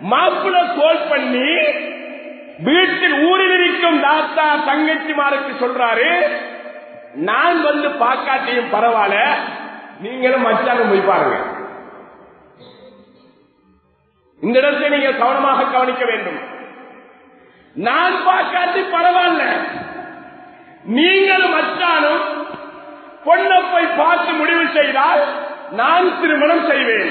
மாப்பிள்ள கோல் பண்ணி வீட்டில் ஊரில் இருக்கும் தாத்தா தங்கச்சிமாருக்கு சொல்றாரு நான் வந்து பாக்காட்டியும் பரவாயில்ல நீங்களும் மச்சாங்க போய் பாருங்க. இந்த இடத்தை நீங்க கவனமாக கவனிக்க வேண்டும். நான் பார்க்காட்டி பரவாயில்ல நீங்களும் மச்சானும் பொண்ணை போய் பார்த்து முடிவு செய்தால் நான் திருமணம் செய்வேன்.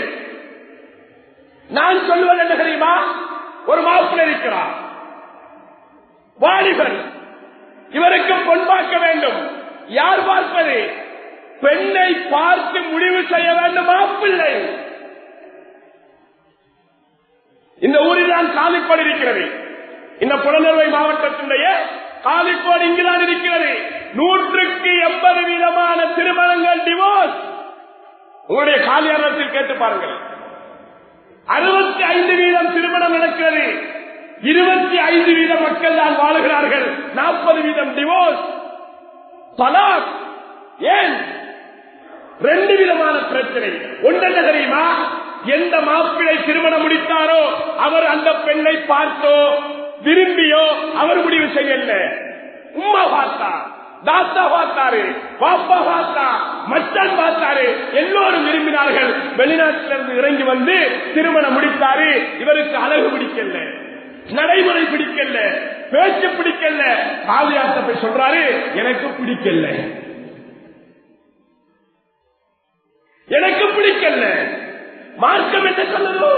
நான் சொல்வது என்ன தெரியுமா? ஒரு மாப்பிள்ளை இருக்கிறார். வாலிபர். இவருக்கு பொன் பார்க்க வேண்டும். யார் பார்ப்பது? பெண்ணை பார்த்து முடிவு செய்ய வேண்டும் மாப்பிள்ளை. இந்த ஊரில் தான் காலிப்பாடு இருக்கிறது. இந்த புலநிலை மாவட்டத்தினுடைய காலிப்பாடு இங்குதான் இருக்கிறது. நூற்றுக்கு எண்பது வீதமான திருமணங்கள் டிவோர்ஸ் உங்களுடைய காலியாரத்தில் கேட்டு பாருங்கள். அறுபத்தி ஐந்து வீதம் திருமணம் நடக்கிறது. இருபத்தி ஐந்து வீதம் மக்கள் தான் வாழுகிறார்கள். நாற்பது வீதம் டிவோர்ஸ் தலாக் ஏன்? ரெண்டு விதமான பிரச்சனை. ஒன்றென்ன தெரியுமா? எந்த மாப்பிள்ளை திருமணம் முடித்தாரோ அவர் அந்த பெண்ணை பார்த்தோ விரும்பியோ அவர் முடிவு செய்யல. உம்மா பார்த்தார் தாத்தா பார்த்தாரு பாப்பா பார்த்தா மச்சான் பார்த்தாரு எல்லோரும் விரும்பினார்கள். வெளிநாட்டிலிருந்து இறங்கி வந்து திருமணம் முடித்தாரு இவருக்கு அழகு பிடிக்கல நடைமுறை பிடிக்கல பேச்சு பிடிக்கல. பாதுகாத்தப்பை சொல்றாரு எனக்கு பிடிக்கல. எனக்கு பிடிக்கல. மார்க்கம் என்ன சொல்லுது?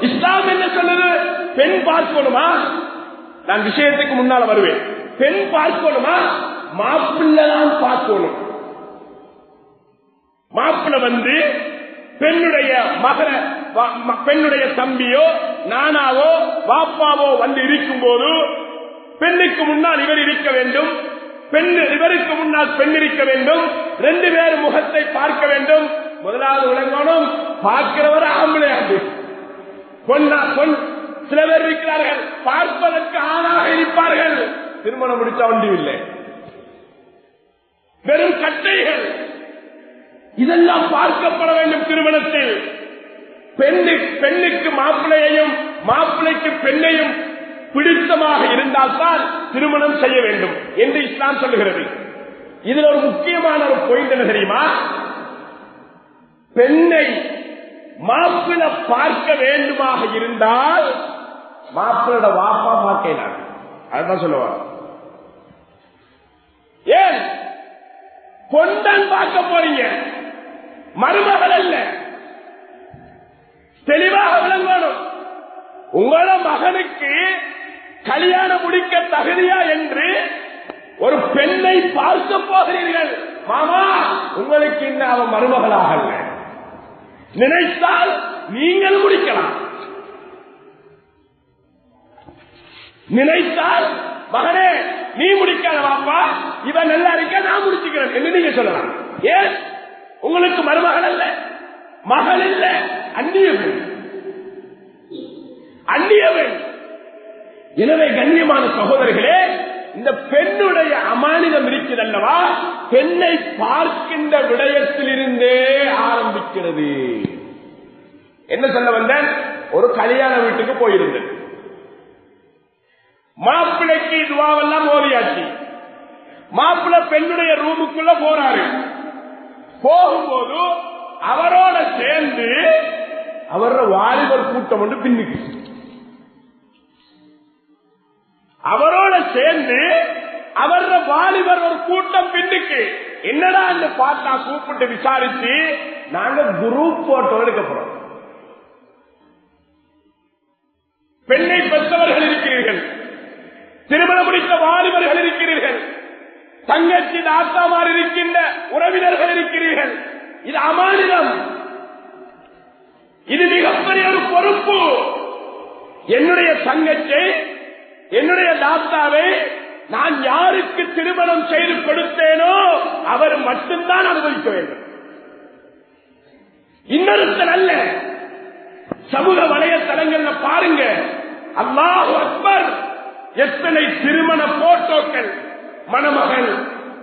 இஸ்லாம் என்ன சொல்லுது? பெண் பார்க்கணுமா? நான் விஷயத்துக்கு முன்னால வருவேன். பெண் பார்க்கணுமா? மாப்பிள்ளதான் பார்க்கணும். மாப்பிள்ள வந்து பெண்ணுடைய மகன ம- பெண்ணுடைய தம்பியோ நானாவோ பாப்பாவோ வந்து இருக்கும் போது பெண்ணுக்கு முன்னால் இவர் இருக்க வேண்டும். பெண் இவருக்கு முன்னால் பெண் இருக்க வேண்டும். ரெண்டு பேர் முகத்தை பார்க்க வேண்டும். முதலாவது விளங்கணும் பார்க்கிறவர் ஆம்பளையாது பொன்னா பொன் சில பேர் இருக்கிறார்கள். பார்ப்பதற்கு ஆணாக இருப்பார்கள். திருமணம் முடிச்ச வண்டியும் இல்லை. வெறும் கட்டைகள். இதெல்லாம் பார்க்கப்பட வேண்டும் திருமணத்தில். பெண்ணு பெண்ணுக்கு மாப்பிள்ளையையும் மாப்பிள்ளைக்கு பெண்ணையும் பிடித்தமாக இருந்தால்தான் திருமணம் செய்ய வேண்டும் என்று இஸ்லாம் சொல்லுகிறது. இதுல ஒரு முக்கியமான ஒரு பாயிண்ட் என்ன தெரியுமா? பெண்ணை மாப்பிள பார்க்க வேண்டுமாக இருந்தால் மாப்பிளோட வாப்பா பார்க்கலாம். அதுதான் சொல்லுவாங்க. ஏன்? பொண்டன் பார்க்க போறீங்க. மருமகள் அல்ல. தெளிவாக விளங்கணும். உங்கள மகனுக்கு கல்யாணம் முடிக்க தகுதியா என்று ஒரு பெண்ணை பார்க்க போகிறீர்கள். மாமா உங்களுக்கு இன்னும் அவன் மருமகளாக நினைத்தால் நீங்கள் முடிக்கலாம். நினைத்தால் மகனே நீ முடிக்காத பாப்பா இவன் நல்லா இருக்க நான் முடிச்சுக்கிறேன். என்று நீங்க சொல்லலாம். ஏன்? உங்களுக்கு மருமகள் அல்ல. மகள் இல்ல. அந்நிய அந்நியவன் எனவே கண்ணியமான சகோதரர்களே இந்த பெண்ணுடைய அமானிதம் இருக்கிறதல்லவா? பெண்ணை பார்க்கின்ற விடயத்திலிருந்தே ஆரம்பிக்கிறது. என்ன சொல்ல வந்தேன்? ஒரு கல்யாண வீட்டுக்கு போயிருந்தேன். மாப்பிள்ளைக்கு துவாவெல்லாம் ஓதியாச்சு மாப்பிள்ளை பெண்ணுடைய ரூமுக்குள்ள போறாரு. போகும்போது அவரோட சேர்ந்து அவரோட வாலிபர் கூட்டம் வந்து பின்னுக்கு அவரோட சேர்ந்து அவரோட வாலிபர் ஒரு கூட்டம் பின்னுக்கு என்னடா என்று பார்த்தா கூப்பிட்டு விசாரிச்சு? நாங்க குரூப் போட்டோ எடுக்க போறோம். பெண்ணை பெற்றவர்கள் இருக்கிறீர்கள். திருமணம் முடித்த வாலிபர்கள் இருக்கிறீர்கள். தங்கச்சி தாத்தாமார் இருக்கின்ற உறவினர்கள் இருக்கிறீர்கள். இது அமானிதம். இது மிகப்பெரிய ஒரு பொறுப்பு. என்னுடைய தங்கச்சை என்னுடைய தாத்தாவை நான் யாருக்கு திருமணம் செய்து கொடுத்தேனோ அவர் மட்டும்தான் அனுபவிக்க வேண்டும். இன்னொருத்தர் அல்ல. சமூக வலையத்தளங்கள்ல பாருங்க. அல்லாஹ் அக்பர். எத்தனை திருமண போட்டோக்கள்? மணமகள்.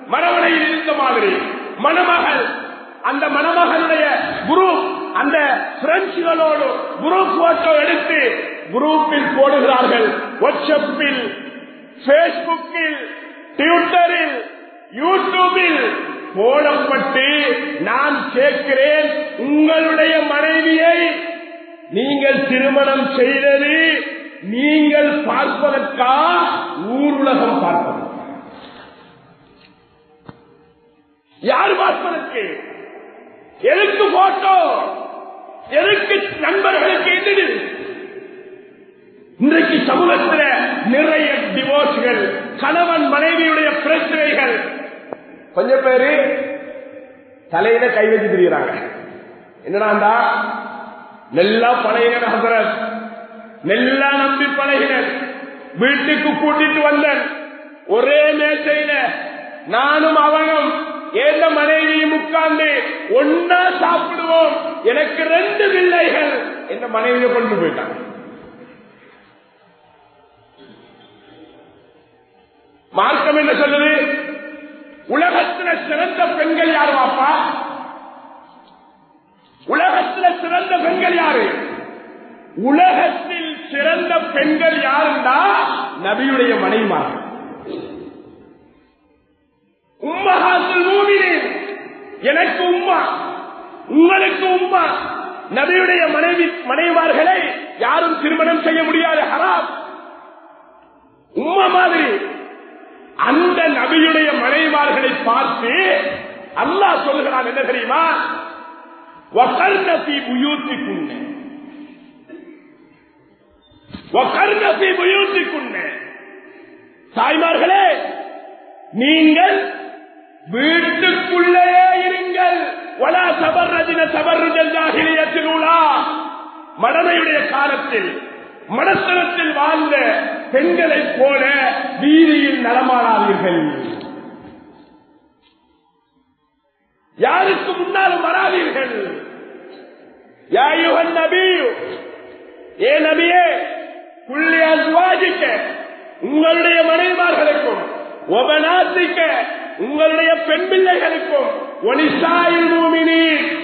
மணவனையில் இருந்த மாதிரி. மணமகள். அந்த மணமகளுடைய குரூப் அந்த பிரெஞ்சுகளோடு குரூப் போட்டோ எடுத்து குரூப்பில் போடுகிறார்கள். வாட்ஸ்அப்பில் பேஸ்புக்கில் ட்விட்டரில் யூடியூபில் போடப்பட்டு நான் கேட்கிறேன். உங்களுடைய மனைவியை நீங்கள் திருமணம் செய்தது நீங்கள் பார்ப்பதற்கா ஊருலகம் பார்ப்பது. யார் பார்ப்பதற்கு? எதுக்கு போட்டோ எதுக்கு நண்பர்களுக்கு எதிரி இன்றைக்கு சமூகத்தில் நிறைய டிவோர்ஸ்கள் கணவன் மனைவியுடைய பிரச்சனைகள். கொஞ்சம் பேரு தலையில கை வச்சு திரிகிறாங்க என்னடாண்டா நல்லா பழைய நெல்லா நம்பி பழகினர் வீட்டுக்கு கூட்டிட்டு வந்தன். ஒரே மேசையில நானும் அவனும் ஏந்த மனைவியும் உட்கார்ந்து ஒன்னா சாப்பிடுவோம். எனக்கு ரெண்டு பிள்ளைகள். என்ற மனைவியை கொண்டு போயிட்டாங்க மார்க்கம் என்ன சொல்லுது? உலகத்துல சிறந்த பெண்கள் யாரு வாப்பா உலகத்துல சிறந்த பெண்கள் யாரு? உலகத்தில் சிறந்த பெண்கள் யாருண்டா? நபியுடைய மனைவிமார்கள். உம்மஹாசுல் மூமினின். எனக்கு உம்மா. உங்களுக்கு உம்மா. நபியுடைய மனைவி மனைவார்களை யாரும் திருமணம் செய்ய முடியாது ஹராம். உம்மா மாதிரி அந்த நபியுடைய மனைவார்களை பார்த்து அல்லாஹ் சொல்லுகிறான் என்ன தெரியுமா? வகர்ணபி புயூத்திக்குன்ன வகர்ணபி தாய்மார்களே நீங்கள் வீட்டுக்குள்ளே இருங்கள். வலா சபர்ரதின சபர்ருஜல் ஜாகிலியத்திலூலா மடமையுடைய காலத்தில் மனத்தனத்தில் வாழ்ந்த பெண்களைப் போல வீதியில் நடமாடாதீர்கள். யாருக்கு முன்னாலும் வராதீர்கள் ஏ நபியே புள்ளி அஸ்வாஜிக்க உங்களுடைய மனைவார்களுக்கும் ஒபனாத்திக்க உங்களுடைய பெண் பிள்ளைகளுக்கும் ஒனிசாயில் மூமினி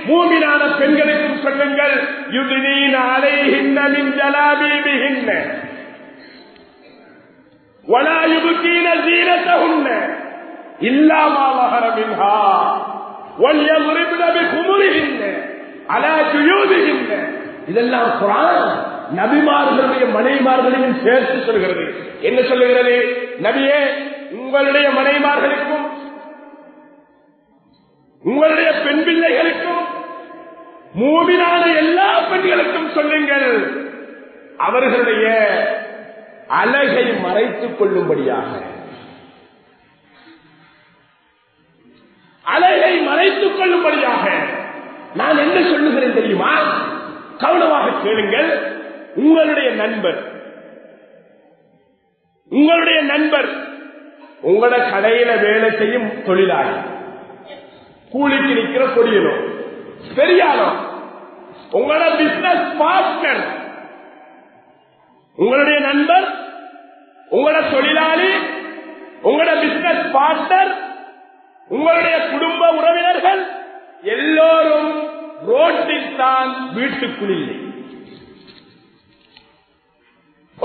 மூமினான பெண்களுக்கும் சொல்லுங்கள் யுதினீன அலைஹின்ன மின் ஜலாபீபிஹின்ன ولا يبكين زينتهن إلا ما ظهر منها وليضربن بخمرهن على جيوبهن இதெல்லாம் குரான் நபிமார்களுடைய மனைவிமார்களையும் சேர்த்து சொல்கிறது. என்ன சொல்லுகிறது? நபியே உங்களுடைய மனைவிமார்களுக்கும் உங்களுடைய பெண் பிள்ளைகளுக்கும் மூவினான எல்லா பெண்களுக்கும் சொல்லுங்கள். அவர்களுடைய அழகை மறைத்துக் கொள்ளும்படியாக. அழகை மறைத்துக் கொள்ளும்படியாக. நான் என்ன சொல்லுகிறேன் தெரியுமா? கவனமாக கேளுங்கள். உங்களுடைய நண்பர். உங்களுடைய நண்பர். உங்களோட கடையில வேலை செய்யும் தொழிலாளி. கூலிக்கு நிக்கிற கொடியனும் பெரியாலும் உங்களோட பிசினஸ் பார்ட்னர் உங்களுடைய நண்பர் உங்களோட தொழிலாளி உங்களோட பிசினஸ் பார்ட்னர் உங்களுடைய குடும்ப உறவினர்கள் எல்லோரும் ரோட்டில் தான் வீட்டுக்குள் இல்லை.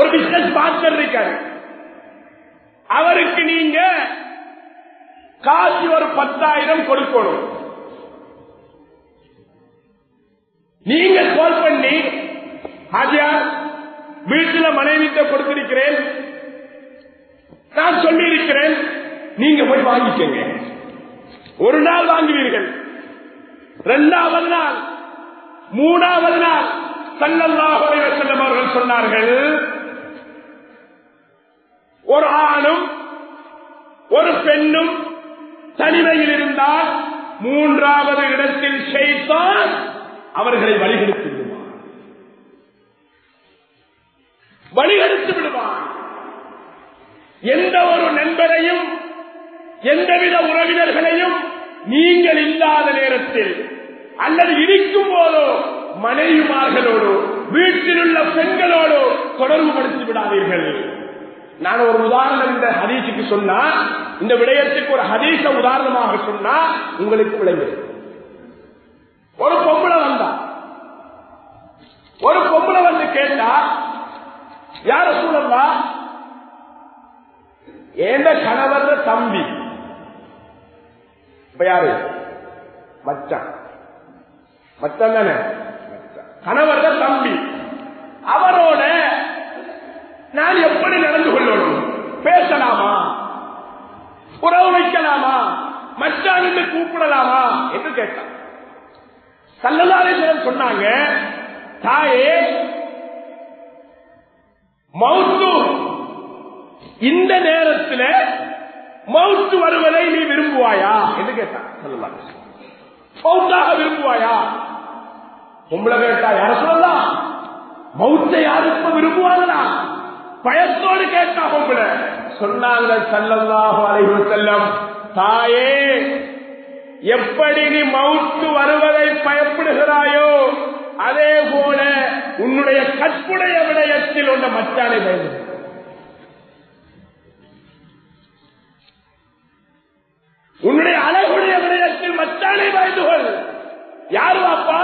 ஒரு பிசினஸ் பார்ட்னர் இருக்காரு. அவருக்கு நீங்க காசு ஒரு பத்தாயிரம் கொடுக்கணும். நீங்க கால் பண்ணி ஆஜியா வீட்டுல மனைவிட்ட கொடுத்திருக்கிறேன். நான் சொல்லி இருக்கிறேன் நீங்க போய் வாங்கிக்கங்க. ஒரு நாள் வாங்குவீர்கள். இரண்டாவது நாள் மூணாவது நாள். சல்லல்லாஹு அலைஹி வஸல்லம் அவர்கள் சொன்னார்கள் ஒரு ஆணும் ஒரு பெண்ணும் தனிமையில் இருந்தால் மூன்றாவது இடத்தில் செய்தால் அவர்களை வழிகெடுத்து விடுவார் வழிகெடுத்து விடுவான். எந்த ஒரு நண்பரையும் எந்தவித உறவினர்களையும் நீங்கள் இல்லாத நேரத்தில் அல்லது இருக்கும் போதோ மனைவிமார்களோடு வீட்டில் உள்ள பெண்களோடு தொடர்பு படுத்தி விடாதீர்கள். நான் ஒரு உதாரணம் இந்த ஹதீஸுக்கு சொன்னா இந்த விடயத்துக்கு ஒரு ஹதீச உதாரணமாக சொன்னா உங்களுக்கு விளங்கு ஒரு பொம்பளை வந்தா ஒரு பொம்பளை வந்து கேட்டா யார சூழல்லா ஏண்ட கணவர் தம்பி. இப்ப யாரு? மச்சான். மச்சான் தானே? கணவர் தம்பி. அவரோட நான் எப்படி நடந்து கொள்ளணும்? பேசலாமா? உறவு வைக்கலாமா? மச்சான் கூப்பிடலாமா? என்று கேட்டான். சல்லதாரேஸ்வரன் சொன்னாங்க தாயே மவுத்து இந்த நேரத்தில் மவுத்து வருவதை நீ விரும்புவாயா? என்று கேட்டான் சொல்லலாம் மவுத்தாக விரும்புவாயா? உங்களை கேட்டா யார சொல்லலாம்? மவுத்தை யாருக்கும் விரும்புவாங்களா பயத்தோடு கேட்டா உங்களை சொன்னாங்க சல்லல்லாஹு அலைஹி தாயே எப்படி நீ மவுத்து வருவதை பயப்படுகிறாயோ அதே போல உன்னுடைய கற்புடைய விடயத்தில் உள்ள மச்சானை பயந்து உன்னுடைய அழகுடைய விடயத்தில் மச்சானை பயந்துகள். யாரு அப்பா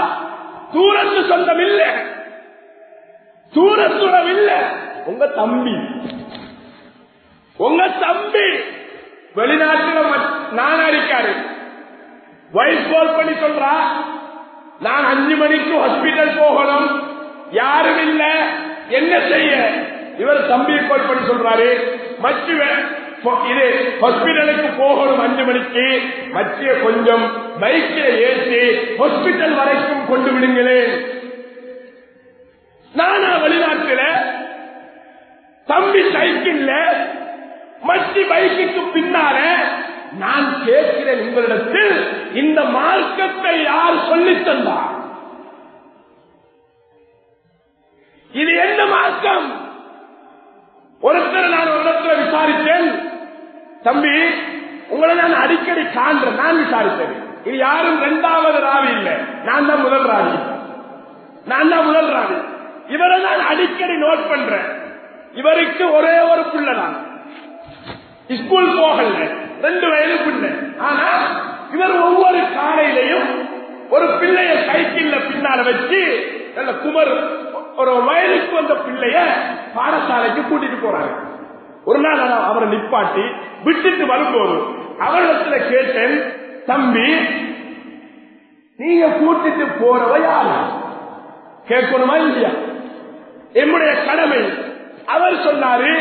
தூரத்து சொந்தம் இல்ல. தூரத்துறம் இல்ல. உங்க தம்பி. உங்க தம்பி. வெளிநாட்டுல நான் அடிக்காரு. வைஃப் கால் பண்ணி சொல்றா நான் அஞ்சு மணிக்கு ஹாஸ்பிட்டல் போகணும். யாரும் இல்ல. என்ன செய்ய? இவர் தம்பியை கால் பண்ணி சொல்றாரு மச்சு இது ஹாஸ்பிட்டலுக்கு போகணும் அஞ்சு மணிக்கு. மச்சிய கொஞ்சம் பைக்கில் ஏற்றி ஹாஸ்பிட்டல் வரைக்கும் கொண்டு விடுங்களேன். நானா வெளிநாட்டில் சைக்கிள்ல மச்சி பைக்குக்கு பின்னால நான் கேட்கிறேன் உங்களிடத்தில் இந்த மார்க்கத்தை யார் சொல்லி தந்தார்? இது என்ன மார்க்கம்? ஒருத்தர் நான் ஒரு இடத்துல விசாரித்தேன். தம்பி உங்களை நான் அடிக்கடி காண்றேன் நான் விசாரித்தேன். இது யாரும் இரண்டாவது ராவி இல்லை. நான் தான் முதல் ராவி. நான் தான் முதல் ராவி. இவரை நான் அடிக்கடி நோட் பண்றேன். இவருக்கு ஒரே ஒரு பிள்ளை தான் ஸ்கூல் போகல. ரெண்டு வயது பிள்ளை. ஆனா இவர் ஒவ்வொரு காலையிலையும் ஒரு பிள்ளைய சைக்கிள்ல பின்னால வச்சு நல்ல குமர் ஒரு வயலுக்கு வந்த பிள்ளைய பாடசாலைக்கு கூட்டிட்டு போறாங்க ஒரு நாள் அவரை நிப்பாட்டி விட்டுட்டு வரும்போது அவரிடத்துல கேட்டேன் தம்பி நீங்க கூட்டிட்டு போறவ யாரு? கேட்கணுமா இல்லையா? என்னுடைய கடமை அவர் சொன்னாரு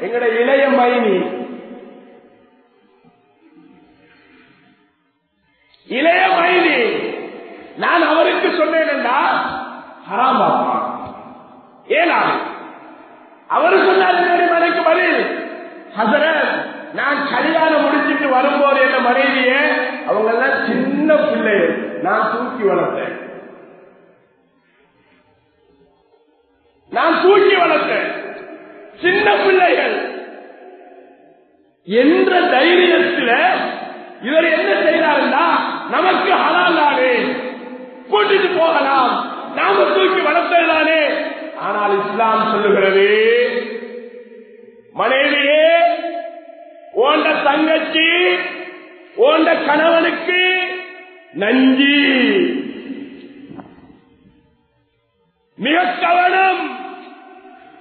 எங்கட இளைய மைனி. இளைய மைனி நான் அவருக்கு சொன்னேன் ஹராம் ஏனா அவர் சொன்னார் மனைக்கு பதில் ஹசரத் நான் கல்யாணம் முடிச்சிட்டு வரும்போது என்ன மனைவிய அவங்க எல்லாம் சின்ன பிள்ளை நான் தூக்கி வளர்த்தேன். நான் தூக்கி வளர்த்தேன். சின்ன பிள்ளைகள். என்ற தைரியத்தில் இவர் என்ன செய்தாருன்னா நமக்கு ஹலாலானே கூட்டிட்டு போகலாம். நாம தூக்கி வளர்த்ததானே ஆனால் இஸ்லாம் சொல்லுகிறது மனைவியே ஓண்ட தங்கச்சி ஓண்ட கணவனுக்கு நஞ்சி மிக கவனம்.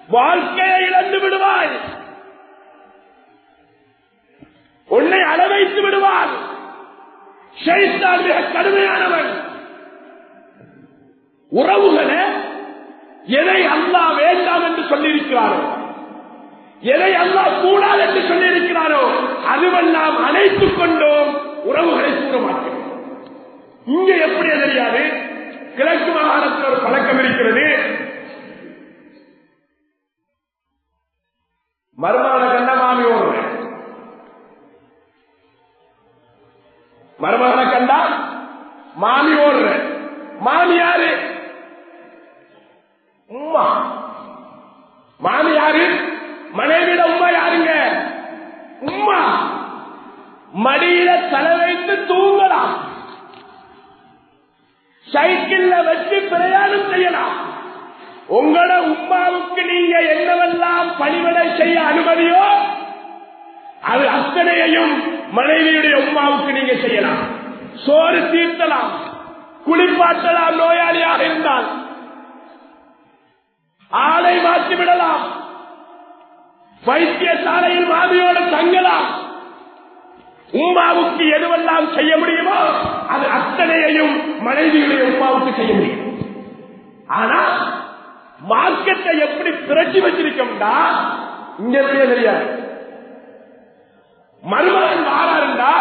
வாழ்க்கையை இழந்து விடுவாய். உன்னை அளவைத்து விடுவார் ஷைத்தான் மிக கடுமையானவன். உறவுகளை எதை அல்லா வேண்டாம் என்று சொல்லியிருக்கிறாரோ எதை அல்லா கூடாது என்று சொல்லியிருக்கிறாரோ அதுவெல்லாம் அழைத்துக் கொண்டோம் உறவுகளை கூற மாட்டோம் இங்க எப்படி தெரியாது கிழக்கு மாகாணத்தில் ஒரு பழக்கம் இருக்கிறது. மருமான கண்ட மாமி ஓடுவேன் மருமகனை கண்டா மாமி ஓடுறேன் மாமி யாரு? உம்மா. மாமி யாரு? மனைவிட உமா யாருங்க? உம்மா. மடியில தலை வைத்து தூங்கலாம். சைக்கிள்ல வச்சு பிரயாணம் செய்யலாம். உங்களோட உமாவுக்கு நீங்க என்னவெல்லாம் பணிவிடை செய்ய அனுமதியோ அது அத்தனையையும் மனைவியுடைய உமாவுக்கு நீங்க செய்யலாம். சோறு தீர்த்தலாம் குளிப்பாட்டலாம் நோயாளியாக இருந்தால். ஆளை மாற்றி விடலாம். வைத்தியசாலையில் மாமியோட தங்கலாம். உமாவுக்கு எதுவெல்லாம் செய்ய முடியுமோ அது அத்தனையையும் மனைவியுடைய உமாவுக்கு செய்ய முடியும். ஆனா மார்க்கெட்டை எப்படி பிரட்டி வச்சிருக்கோம்டா? இங்க இருக்கே தெரியாது மருமகன் வாராருண்டா?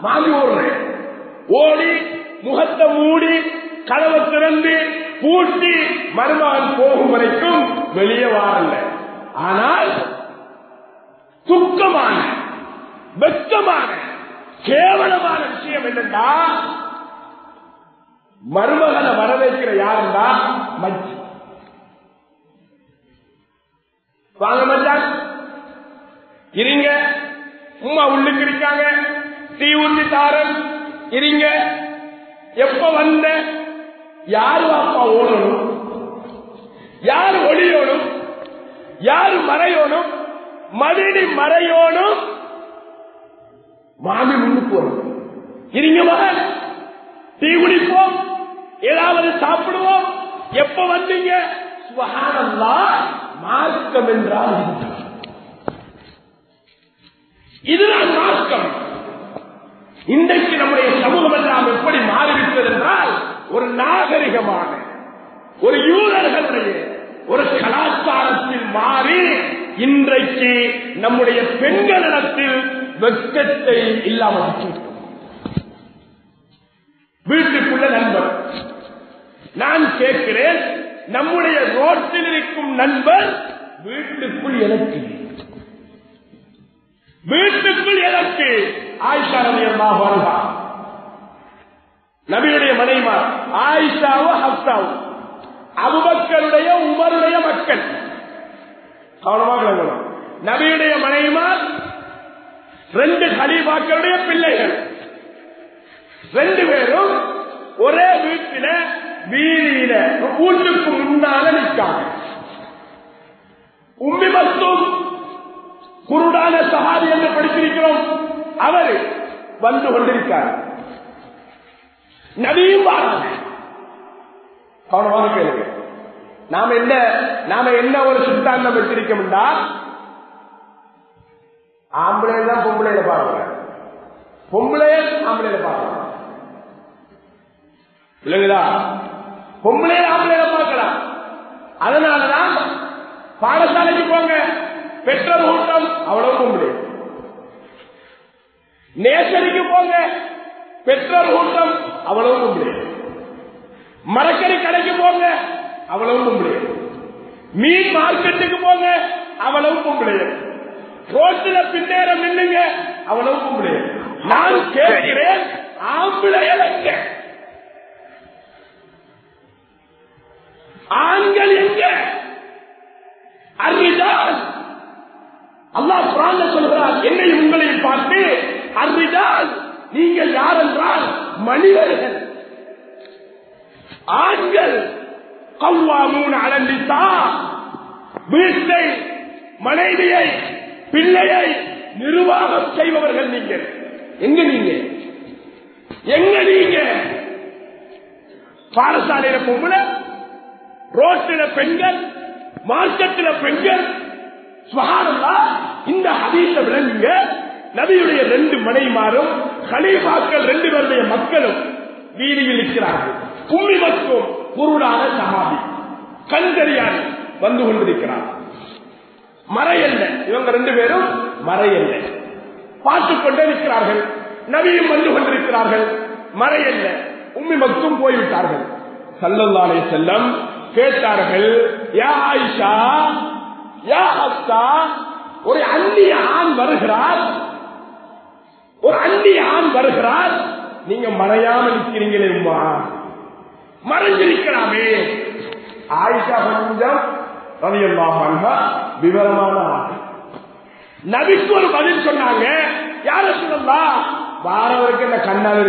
மாமி ஓடுறேன் ஓடி முகத்தை மூடி கதவை திறந்து பூட்டி மருமகன் போகும் வரைக்கும் வெளியே வாரல்ல ஆனால் துக்கமான வெக்கமான கேவலமான விஷயம் என்னன்னா மருமகனை வரவேற்கிற யாருந்தா மச்சி. வாங்க மச்சான் இருங்க. உமா உள்ளுக்கு இருக்காங்க. தீ ஊத்தி தாரன். இருங்க. எப்ப வந்த? யாரு வாப்பா ஓடணும்? யாரு ஒளியோனும் யாரு மறையோனும் மதினி மறையோனும் மாமி முன்னுக்கு வரும் இருங்க மகன் டீ குடிப்போம். ஏதாவது சாப்பிடுவோம். எப்ப வந்தீங்க? மார்க்கம் என்றால் இதுதான். மார்க்கம் இன்றைக்கு நம்முடைய சமூகம் எல்லாம் எப்படி மாறிவிட்டது என்றால் ஒரு நாகரிகமான ஒரு யூதர்களுடைய ஒரு கலாச்சாரத்தில் மாறி இன்றைக்கு நம்முடைய பெண்களிடத்தில் வெட்கத்தை இல்லாமல் வீட்டுக்குள்ள நண்பர் நான் கேட்கிறேன் நம்முடைய ரோட்டில் இருக்கும் நண்பர் வீட்டுக்குள் எனக்கு. வீட்டுக்குள் எனக்கு. ஆயிஷா ரலியல்லாஹு அன்ஹா. நபியுடைய மனைமார் ஆயிஷாவும் ஹப்சாவும் அபுபக்கருடைய உமருடைய மக்கள். கவனமாக நபியுடைய மனைமார் ரெண்டு ஹலீஃபாக்களுடைய பிள்ளைகள். ரெண்டு பேரும் ஒரே வீட்டில வீதியில வீட்டுக்கு முன்னால நிற்காங்க. உம்மி மஸ்தூம் குருடான சஹாபி என்று படித்திருக்கிறோம். அவர் வந்து கொண்டிருக்கார். நபியும் பாருங்க. கவனமாக கேளுங்க. நாம என்ன நாம என்ன ஒரு சித்தாந்தம் வச்சிருக்கோம்டா ஆம்பளை தான் பொம்பளையில பாருங்க. பொம்பளைய ஆம்பளையில பாருங்க. இல்லைங்களா பொம்பளையில ஆம்பளையில பார்க்கலாம். அதனாலதான் பாடசாலைக்கு போங்க. பெற்றோர் கூட்டம் அவ்வளவு பொம்பளை. நேசரிக்கு போங்க. பெற்றோர் கூட்டம் அவ்வளவு பொம்பளை. மரக்கறி கடைக்கு போங்க அவ்வளவு பொம்பளை. மீன் மார்க்கெட்டுக்கு போங்க அவ்வளவு பொம்பளை. ரோட்டில பின்னேறம் நின்னுங்க அவ்வளவு பொம்பளை. நான் கேட்கிறேன் ஆம்பளையல் ஆண்கள் எங்க? அறிதால் அல்லாஹ் பிராந்த சொல்கிறார் என்னை உங்களை பார்த்து அறிதால் நீங்கள் யார் என்றால் மனிதர்கள். ஆண்கள் கவ்வாமூன் அலண்டித்தா வீட்டை மனைவியை பிள்ளையை நிர்வாகம் செய்பவர்கள் நீங்கள். எங்க நீங்க? எங்க நீங்க? பாடசாலையில பொம்பளை ரோட்டில பெண்கள் மார்க்கெட்டில பெண்கள் சுகானந்தா இந்த ஹதீஸ விளங்குங்க. நபியுடைய ரெண்டு மனைமாரும் ஹலீஃபாக்கள் ரெண்டு பேருடைய மக்களும் வீதியில் இருக்கிறார்கள் கும்மி மற்றும் பொருளான சகாபி கண்கரியான் வந்து கொண்டிருக்கிறார். மறையல்ல. இவங்க ரெண்டு பேரும் மறையல்ல. பார்த்துக் கொண்டே இருக்கிறார்கள் நவியும் வந்து கொண்டிருக்கிறார்கள். மறையல்ல. உம்மி மட்டும் போய்விட்டார்கள் சல்லல்லாலே செல்லம் கேட்டார்கள் யா ஆயிஷா யா ஹப்சா ஒரு அந்நிய ஆண் வருகிறார். ஒரு அந்நிய ஆண் வருகிறார். நீங்க மறையாமல் இருக்கிறீங்களே உமா. மறைஞ்சிருக்கலாமே ஆயிஷா கொஞ்சம் ரவியல்லாம விவரமான ஆள். நபிக்கு ஒரு பதில் சொன்னாங்க யார சொல்லலாம் வாரவருக்கு என்ன கண்ணால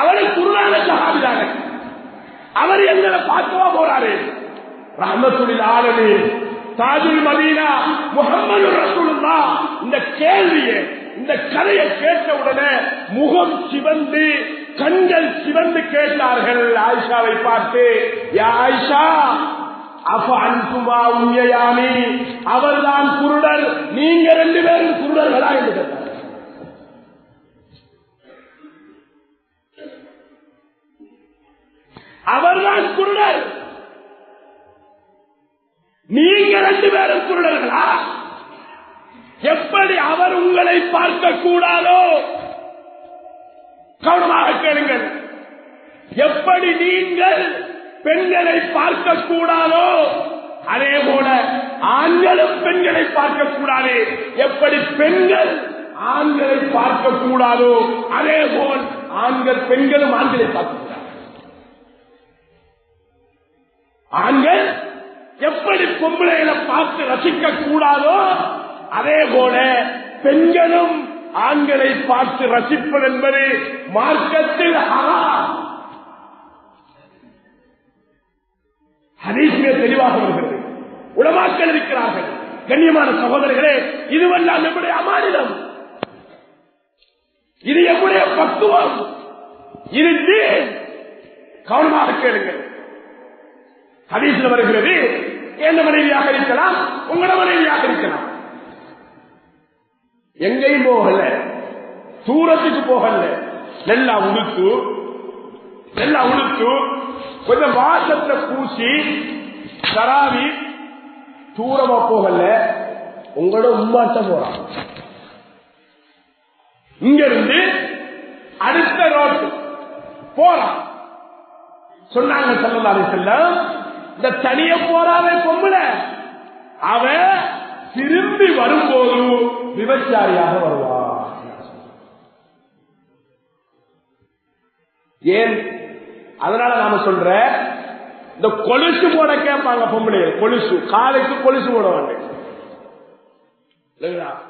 அவரை குருவான சகாபிதாங்க அவர் எங்களை பார்க்கவா போறாரு. ரஹமத்துலில் ஆளுமே தாஜுல் மதீனா முகமது ரசூலுல்லா இந்த கேள்வியை இந்த கதையை கேட்ட உடனே முகம் சிவந்து கண்கள் சிவந்து கேட்டார்கள் ஆயிஷாவை பார்த்து யா ஆயிஷா அப்ப அன்புமா உண்மையாமி அவர்தான் குருடர். நீங்க ரெண்டு பேரும் குருடர்களா? என்று கேட்டார். அவர்தான் குருடர். நீங்க ரெண்டு பேரும் குருடர்களா? எப்படி அவர் உங்களை பார்க்க கூடாதோ கவனமாக கேளுங்கள். எப்படி நீங்கள் பெண்களை பார்க்க கூடாதோ அதே போல ஆண்களும் பெண்களை பார்க்க கூடாது எப்படி பெண்கள் ஆண்களை பார்க்க கூடாதோ அதே போல் ஆண்கள் பெண்களும் ஆண்களை பார்க்க கூடாது ஆண்கள் எப்படி பொம்பளைகளை பார்த்து ரசிக்க கூடாதோ அதே போல பெண்களும் ஆண்களை பார்த்து ரசிப்பது என்பது மார்க்கத்தில் ஹராம். தெளிவாக வருகிறது. உலமாக்கள் இருக்கிறார்கள். கண்ணியமான சகோதரர்களே இதுவெல்லாம் நம்முடைய அமானிடம் இது எம்முடைய பக்குவம். இது கவனமாக கேளுங்கள். ஹதீசில் வருகிறது. எந்த மனைவியாக இருக்கலாம்? உங்களோட மனைவியாக இருக்கலாம். எங்கேயும் போகல. தூரத்துக்கு போகல. நல்லா உடுத்து நல்லா உடுத்து கொஞ்சம் வாசத்தை பூசி தராவி தூரமா போகல. உங்களோட உம்மாட்ட போறான். இங்க இருந்து அடுத்த ரோட்டு போறான். சொன்னாங்க சொல்லலாரு செல்லம் இந்த தனிய போறாவே பொம்பளை அவ திரும்பி வரும்போது விபச்சாரியாக வருவார் ஏன்? அதனால நாம சொல்ற இந்த கொலுசு போட கேட்பாங்க பொம்பளை கொலுசு காலைக்கு கொலுசு போட வேண்டாம்